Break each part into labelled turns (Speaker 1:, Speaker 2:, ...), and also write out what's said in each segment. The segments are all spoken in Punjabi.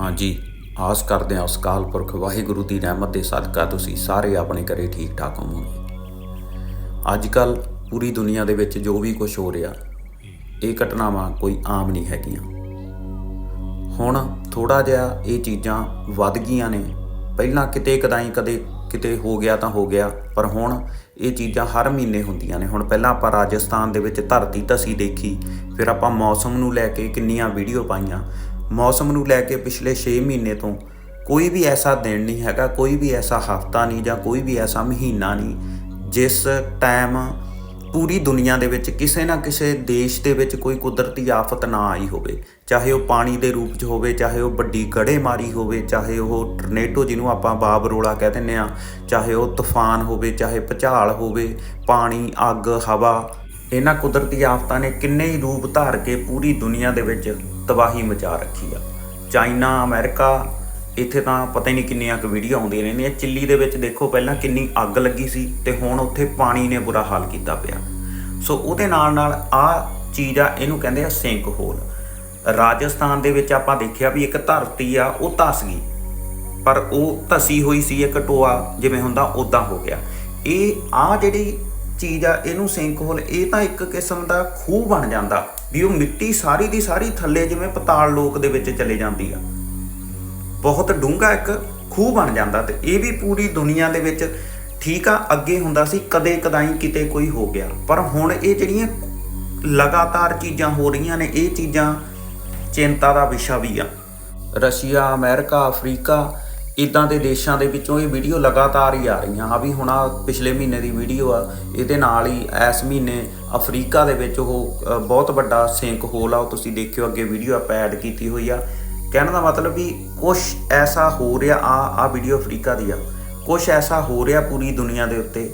Speaker 1: ਹਾਂਜੀ, ਆਸ ਕਰਦੇ ਹਾਂ ਉਸ ਕਾਲ ਪੁਰਖ ਵਾਹਿਗੁਰੂ ਦੀ ਰਹਿਮਤ ਦੇ ਸਦਕਾ ਤੁਸੀਂ ਸਾਰੇ ਆਪਣੇ ਘਰੇ ਠੀਕ ਠਾਕ ਹੋਵੋਗੇ। ਅੱਜ ਕੱਲ ਪੂਰੀ ਦੁਨੀਆ ਦੇ ਵਿੱਚ ਜੋ ਵੀ ਕੁਝ ਹੋ ਰਿਹਾ, ਇਹ ਘਟਨਾਵਾਂ ਕੋਈ ਆਮ ਨਹੀਂ ਹੈਗੀਆਂ। ਹੁਣ ਥੋੜਾ ਜਿਹਾ ਇਹ ਚੀਜ਼ਾਂ ਵੱਧ ਗਈਆਂ ਨੇ। ਪਹਿਲਾਂ ਕਿਤੇ ਕਦਾਈ ਕਦੇ ਕਿਤੇ ਹੋ ਗਿਆ ਤਾਂ ਹੋ ਗਿਆ, ਪਰ ਹੁਣ ਇਹ ਚੀਜ਼ਾਂ ਹਰ ਮਹੀਨੇ ਹੁੰਦੀਆਂ ਨੇ। ਹੁਣ ਪਹਿਲਾਂ ਆਪਾਂ ਰਾਜਸਥਾਨ ਦੇ ਵਿੱਚ ਧਰਤੀ ਧਸੀ ਦੇਖੀ, ਫਿਰ ਆਪਾਂ ਮੌਸਮ ਨੂੰ ਲੈ ਕੇ ਕਿੰਨੀਆਂ ਵੀਡੀਓ ਪਾਈਆਂ ਮੌਸਮ ਨੂੰ ਲੈ ਕੇ ਪਿਛਲੇ 6 ਮਹੀਨੇ ਤੋਂ ਕੋਈ ਵੀ ਐਸਾ ਦਿਨ ਨਹੀਂ ਹੈਗਾ, ਕੋਈ ਵੀ ਐਸਾ ਹਫਤਾ ਨਹੀਂ ਜਾਂ ਕੋਈ ਵੀ ਐਸਾ ਮਹੀਨਾ ਨਹੀਂ, ਜਿਸ ਟਾਈਮ ਪੂਰੀ ਦੁਨੀਆ ਦੇ ਵਿੱਚ ਕਿਸੇ ਨਾ ਕਿਸੇ ਦੇਸ਼ ਦੇ ਵਿੱਚ ਕੋਈ ਕੁਦਰਤੀ ਆਫਤ ਨਾ ਆਈ ਹੋਵੇ। ਚਾਹੇ ਉਹ ਪਾਣੀ ਦੇ ਰੂਪ 'ਚ ਹੋਵੇ, ਚਾਹੇ ਉਹ ਵੱਡੀ ਗੜੇਮਾਰੀ ਹੋਵੇ, ਚਾਹੇ ਉਹ ਟਰਨੇਟੋ ਜਿਹਨੂੰ ਆਪਾਂ ਬਾਬਰੋਲਾ ਕਹਿ ਦਿੰਦੇ ਆ ਚਾਹੇ ਉਹ ਤੂਫਾਨ ਹੋਵੇ, ਚਾਹੇ ਭਚਾਲ ਹੋਵੇ, ਪਾਣੀ, ਅੱਗ, ਹਵਾ, ਇਹਨਾਂ ਕੁਦਰਤੀ ਆਫਤਾਂ ਨੇ ਕਿੰਨੇ ਹੀ ਰੂਪ ਧਾਰ ਕੇ ਪੂਰੀ ਦੁਨੀਆ ਦੇ ਵਿੱਚ ਤਬਾਹੀ ਮਚਾ ਰੱਖੀ ਆ। ਚਾਈਨਾ, ਅਮਰੀਕਾ, ਇੱਥੇ ਤਾਂ ਪਤਾ ਹੀ ਨਹੀਂ ਕਿੰਨੀਆਂ ਕੁ ਵੀਡੀਓ ਆਉਂਦੀਆਂ ਰਹਿੰਦੀਆਂ। ਚਿੱਲੀ ਦੇ ਵਿੱਚ ਦੇਖੋ ਪਹਿਲਾਂ ਕਿੰਨੀ ਅੱਗ ਲੱਗੀ ਸੀ ਤੇ ਹੁਣ ਉੱਥੇ ਪਾਣੀ ਨੇ ਬੁਰਾ ਹਾਲ ਕੀਤਾ ਪਿਆ। ਸੋ ਉਹਦੇ ਨਾਲ ਨਾਲ ਆ ਚੀਜ਼ ਆ, ਇਹਨੂੰ ਕਹਿੰਦੇ ਆ ਸਿੰਕ ਹੋਲ ਰਾਜਸਥਾਨ ਦੇ ਵਿੱਚ ਆਪਾਂ ਦੇਖਿਆ ਵੀ ਇੱਕ ਧਰਤੀ ਆ, ਉਹ ਧਸ ਗਈ। ਪਰ ਉਹ ਧਸੀ ਹੋਈ ਸੀ, ਇੱਕ ਟੋਆ, ਜਿਵੇਂ ਹੁੰਦਾ ਉਦਾਂ ਹੋ ਗਿਆ। ਇਹ ਆ ਜਿਹੜੀ ਚੀਜ਼ ਆ, ਇਹਨੂੰ ਸਿੰਕ ਹੋਲ ਇਹ ਤਾਂ ਇੱਕ ਕਿਸਮ ਦਾ ਖੂਹ ਬਣ ਜਾਂਦਾ। ਵੀ ਉਹ ਮਿੱਟੀ ਸਾਰੀ ਦੀ ਸਾਰੀ ਥੱਲੇ ਜਿਵੇਂ ਪਤਾਲ ਲੋਕ ਦੇ ਵਿੱਚ ਚਲੇ ਜਾਂਦੀ ਆ। ਬਹੁਤ ਡੂੰਘਾ ਇੱਕ ਖੂਹ ਬਣ ਜਾਂਦਾ ਤੇ ਇਹ ਵੀ ਪੂਰੀ ਦੁਨੀਆ ਦੇ ਵਿੱਚ ਠੀਕ ਆ, ਅੱਗੇ ਹੁੰਦਾ ਸੀ, ਕਦੇ ਕਦਾਈ ਕਿਤੇ ਕੋਈ ਹੋ ਗਿਆ। ਪਰ ਹੁਣ ਇਹ ਜਿਹੜੀਆਂ ਲਗਾਤਾਰ ਚੀਜ਼ਾਂ ਹੋ ਰਹੀਆਂ ਨੇ, ਇਹ ਚੀਜ਼ਾਂ ਚਿੰਤਾ ਦਾ ਵਿਸ਼ਾ ਵੀ ਆ। ਰਸ਼ੀਆ, ਅਮਰੀਕਾ, ਅਫਰੀਕਾ ਇਦਾਂ ਦੇ ਦੇਸ਼ਾਂ ਦੇ ਵਿੱਚੋਂ ਇਹ ਵੀਡੀਓ ਲਗਾਤਾਰ ਹੀ ਆ ਰਹੀਆਂ। ਆ ਵੀ ਹੁਣ ਆ ਪਿਛਲੇ ਮਹੀਨੇ ਦੀ ਵੀਡੀਓ ਆ, ਇਹਦੇ ਨਾਲ ਹੀ ਇਸ ਮਹੀਨੇ ਅਫਰੀਕਾ ਦੇ ਵਿੱਚ ਉਹ ਬਹੁਤ ਵੱਡਾ ਸਿੰਕ ਹੋਲ ਆ, ਉਹ ਤੁਸੀਂ ਦੇਖਿਓ ਅੱਗੇ ਵੀਡੀਓ ਆਪਾਂ ਐਡ ਕੀਤੀ ਹੋਈ ਆ। ਕਹਿਣ ਦਾ ਮਤਲਬ ਵੀ ਕੁਝ ਐਸਾ ਹੋ ਰਿਹਾ, ਆ ਆ ਵੀਡੀਓ ਅਫਰੀਕਾ ਦੀ ਆ। ਕੁਝ ਐਸਾ ਹੋ ਰਿਹਾ ਪੂਰੀ ਦੁਨੀਆ ਦੇ ਉੱਤੇ,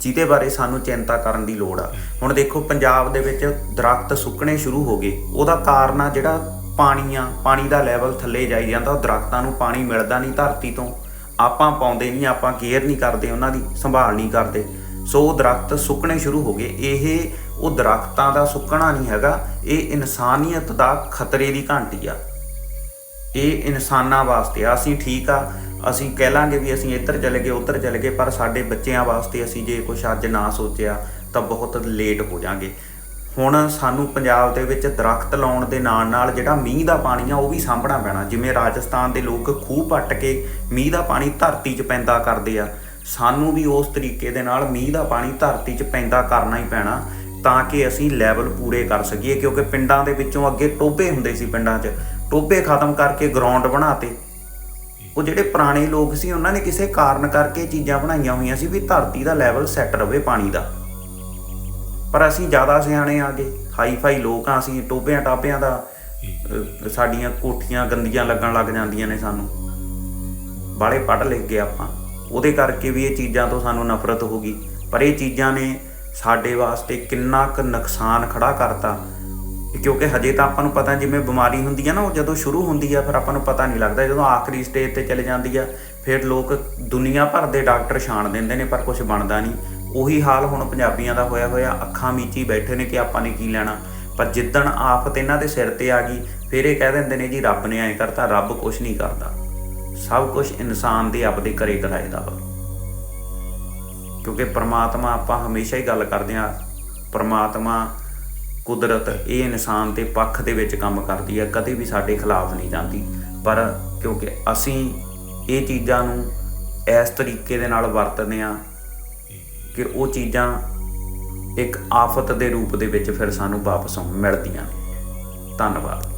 Speaker 1: ਜਿਹਦੇ ਬਾਰੇ ਸਾਨੂੰ ਚਿੰਤਾ ਕਰਨ ਦੀ ਲੋੜ ਆ। ਹੁਣ ਦੇਖੋ ਪੰਜਾਬ ਦੇ ਵਿੱਚ ਦਰਖਤ ਸੁੱਕਣੇ ਸ਼ੁਰੂ ਹੋ ਗਏ। ਉਹਦਾ ਕਾਰਨ ਆ ਜਿਹੜਾ ਪਾਣੀ ਆ ਪਾਣੀ ਦਾ ਲੈਵਲ ਥੱਲੇ ਜਾਈ ਜਾਂਦਾ ਉਹ ਦਰਖਤਾਂ ਨੂੰ ਪਾਣੀ ਮਿਲਦਾ ਨਹੀਂ ਧਰਤੀ ਤੋਂ। ਆਪਾਂ ਪਾਉਂਦੇ ਨਹੀਂ, ਆਪਾਂ ਕੇਅਰ ਨਹੀਂ ਕਰਦੇ, ਉਹਨਾਂ ਦੀ ਸੰਭਾਲ ਨਹੀਂ ਕਰਦੇ। ਸੋ ਉਹ ਦਰਖਤ ਸੁੱਕਣੇ ਸ਼ੁਰੂ ਹੋ ਗਏ। ਇਹ ਉਹ ਦਰਖਤਾਂ ਦਾ ਸੁੱਕਣਾ ਨਹੀਂ ਹੈਗਾ, ਇਹ ਇਨਸਾਨੀਅਤ ਦਾ ਖਤਰੇ ਦੀ ਘੰਟੀ ਆ। ਇਹ ਇਨਸਾਨਾਂ ਵਾਸਤੇ ਆ। ਅਸੀਂ ਠੀਕ ਆ, ਅਸੀਂ ਕਹਿ ਲਾਂਗੇ ਵੀ ਅਸੀਂ ਇੱਧਰ ਚਲੇ ਗਏ, ਉੱਧਰ ਚਲੇ ਗਏ, ਪਰ ਸਾਡੇ ਬੱਚਿਆਂ ਵਾਸਤੇ ਅਸੀਂ ਜੇ ਕੁਝ ਅੱਜ ਨਾ ਸੋਚਿਆ, ਤਾਂ ਬਹੁਤ ਲੇਟ ਹੋ ਜਾਾਂਗੇ। ਹੁਣ ਸਾਨੂੰ ਪੰਜਾਬ ਦੇ ਵਿੱਚ ਦਰਖਤ ਲਾਉਣ ਦੇ ਨਾਲ ਨਾਲ ਜਿਹੜਾ ਮੀਂਹ ਦਾ ਪਾਣੀ ਆ, ਉਹ ਵੀ ਸਾਂਭਣਾ ਪੈਣਾ। ਜਿਵੇਂ ਰਾਜਸਥਾਨ ਦੇ ਲੋਕ ਖੂਹ ਪੱਟ ਕੇ ਮੀਂਹ ਦਾ ਪਾਣੀ ਧਰਤੀ 'ਚ ਪੈਂਦਾ ਕਰਦੇ ਆ, ਸਾਨੂੰ ਵੀ ਉਸ ਤਰੀਕੇ ਦੇ ਨਾਲ ਮੀਂਹ ਦਾ ਪਾਣੀ ਧਰਤੀ 'ਚ ਪੈਂਦਾ ਕਰਨਾ ਹੀ ਪੈਣਾ, ਤਾਂ ਕਿ ਅਸੀਂ ਲੈਵਲ ਪੂਰੇ ਕਰ ਸਕੀਏ, ਕਿਉਂਕਿ ਪਿੰਡਾਂ ਦੇ ਵਿੱਚੋਂ ਅੱਗੇ ਟੋਬੇ ਹੁੰਦੇ ਸੀ ਪਿੰਡਾਂ 'ਚ। ਟੋਬੇ ਖਤਮ ਕਰਕੇ ਗਰਾਊਂਡ ਬਣਾਤੇ। ਉਹ ਜਿਹੜੇ ਪੁਰਾਣੇ ਲੋਕ ਸੀ, ਉਹਨਾਂ ਨੇ ਕਿਸੇ ਕਾਰਨ ਕਰਕੇ ਚੀਜ਼ਾਂ ਬਣਾਈਆਂ ਹੋਈਆਂ ਸੀ ਵੀ ਧਰਤੀ ਦਾ ਲੈਵਲ ਸੈੱਟ ਰਵੇ ਪਾਣੀ ਦਾ। ਪਰ ਅਸੀਂ ਜ਼ਿਆਦਾ ਸਿਆਣੇ ਆ ਗਏ ਹਾਈ ਫਾਈ ਲੋਕ ਆ ਅਸੀਂ ਟੋਬਿਆਂ ਟਾਪਿਆਂ ਦਾ ਅਹ, ਸਾਡੀਆਂ ਕੋਠੀਆਂ ਗੰਦੀਆਂ ਲੱਗਣ ਲੱਗ ਜਾਂਦੀਆਂ ਨੇ ਸਾਨੂੰ। ਬਾਲੇ ਪੜ੍ਹ ਲਿਖ ਗਏ ਆਪਾਂ। ਉਹਦੇ ਕਰਕੇ ਵੀ ਇਹ ਚੀਜ਼ਾਂ ਤੋਂ ਸਾਨੂੰ ਨਫ਼ਰਤ ਹੋ ਗਈ। ਪਰ ਇਹ ਚੀਜ਼ਾਂ ਨੇ ਸਾਡੇ ਵਾਸਤੇ ਕਿੰਨਾ ਕੁ ਨੁਕਸਾਨ ਖੜਾ ਕਰਤਾ। ਕਿਉਂਕਿ ਹਜੇ ਤਾਂ ਆਪਾਂ ਨੂੰ ਪਤਾ ਜਿਵੇਂ ਬਿਮਾਰੀ ਹੁੰਦੀ ਆ ਨਾ ਉਹ ਜਦੋਂ ਸ਼ੁਰੂ ਹੁੰਦੀ ਆ ਫਿਰ ਆਪਾਂ ਨੂੰ ਪਤਾ ਨਹੀਂ ਲੱਗਦਾ। ਜਦੋਂ ਆਖਰੀ ਸਟੇਜ ਤੇ ਚਲੇ ਜਾਂਦੀ ਆ ਫਿਰ ਲੋਕ ਦੁਨੀਆ ਭਰ ਦੇ ਡਾਕਟਰ ਛਾਣ ਦਿੰਦੇ ਨੇ ਪਰ ਕੁਝ ਬਣਦਾ ਨਹੀਂ। ਉਹੀ ਹਾਲ ਹੁਣ ਪੰਜਾਬੀਆਂ ਦਾ ਹੋਇਆ ਹੋਇਆ, ਅੱਖਾਂ ਮੀਚੀ ਬੈਠੇ ਨੇ ਕਿ ਆਪਾਂ ਨੇ ਕੀ ਲੈਣਾ। ਪਰ ਜਿੱਦਣ ਆਫਤ ਇਹਨਾਂ ਦੇ ਸਿਰ ਤੇ ਆ ਗਈ, ਫਿਰ ਇਹ ਕਹਿ ਦਿੰਦੇ ਨੇ ਜੀ, ਰੱਬ ਨੇ ਐਂ ਕਰਤਾ, ਰੱਬ ਕੁਝ ਨਹੀਂ ਕਰਦਾ। ਸਭ ਕੁਝ ਇਨਸਾਨ ਦੇ ਆਪਦੇ ਕਰੇ ਕਰਾਏ ਦਾ ਵਾ। ਕਿਉਂਕਿ ਪ੍ਰਮਾਤਮਾ ਆਪਾਂ ਹਮੇਸ਼ਾ ਹੀ ਗੱਲ ਕਰਦੇ ਆ ਪ੍ਰਮਾਤਮਾ ਕੁਦਰਤ ਇਹ ਇਨਸਾਨ ਦੇ ਪੱਖ ਦੇ ਵਿੱਚ ਕੰਮ ਕਰਦੀ ਹੈ ਕਦੇ ਵੀ ਸਾਡੇ ਖਿਲਾਫ ਨਹੀਂ ਜਾਂਦੀ। ਪਰ ਕਿਉਂਕਿ ਅਸੀਂ ਇਹ ਚੀਜ਼ਾਂ ਨੂੰ ਇਸ ਤਰੀਕੇ ਦੇ ਨਾਲ ਵਰਤਦੇ ਆ ਕਿ ਉਹ ਚੀਜ਼ਾਂ ਇੱਕ ਆਫਤ ਦੇ ਰੂਪ ਦੇ ਵਿੱਚ ਫਿਰ ਸਾਨੂੰ ਵਾਪਸ ਮਿਲਦੀਆਂ। ਨੇ ਧੰਨਵਾਦ।